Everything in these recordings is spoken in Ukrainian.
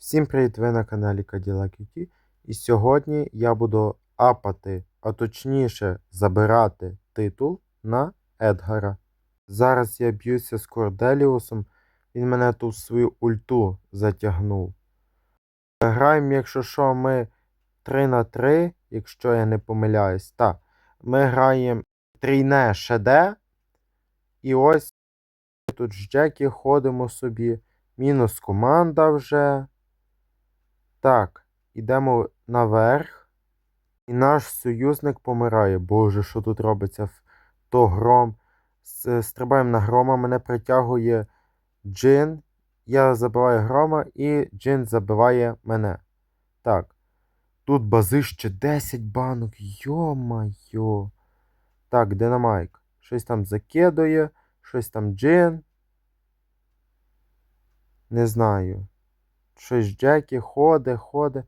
Всім привіт! Ви на каналі Cadillac UT. І сьогодні я буду апати, а точніше забирати титул на Едгара. Зараз я б'юся з Корделіусом. Він мене тут в свою ульту затягнув. Граємо, якщо що, ми 3 на 3, якщо я не помиляюсь. Так, ми граємо трійне ШД. І ось ми тут з Джекі ходимо собі. Мінус команда вже. Так, ідемо наверх. І наш союзник помирає. Боже, що тут робиться? То гром. Стрибаємо на грома, мене притягує Джин. Я забиваю грома і Джин забиває мене. Так. Тут базище 10 банок. Йо-майо. Так, Динамайк. Щось там закидує, щось там Джин. Не знаю. Щось Джекі ходить, ходить.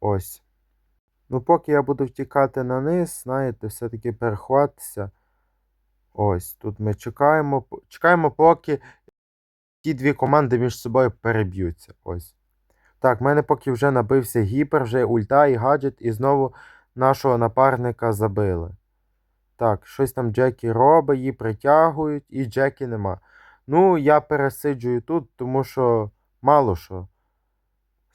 Ось. Ну, поки я буду втікати на низ, знаєте, все-таки перехватися. Ось, тут ми чекаємо. Чекаємо, поки ті дві команди між собою переб'ються. Ось. Так, в мене поки вже набився гіпер, вже ульта і гаджет, і знову нашого напарника забили. Так, щось там Джекі робить, її притягують, і Джекі нема. Ну, я пересиджую тут, тому що мало що.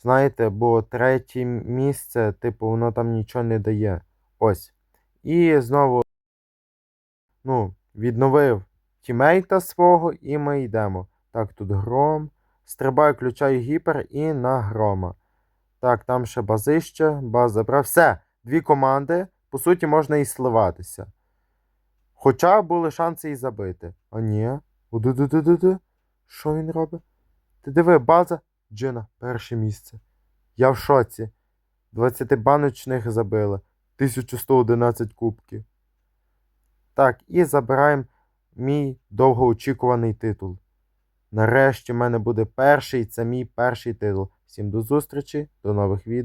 Знаєте, бо третє місце, типу, воно там нічого не дає. Ось. І знову, ну, відновив тімейта свого, і ми йдемо. Так, тут гром. Стрибаю, включаю гіпер і на грома. Так, там ще базище, баз забрав. Все, дві команди. По суті, можна і сливатися. Хоча були шанси і забити. А ні. Що він робить? Ти диви, база Джина, перше місце. Я в шоці. 20 баночних забили. 1111 кубків. Так, і забираємо мій довгоочікуваний титул. Нарешті в мене буде перший, це мій перший титул. Всім до зустрічі, до нових відео.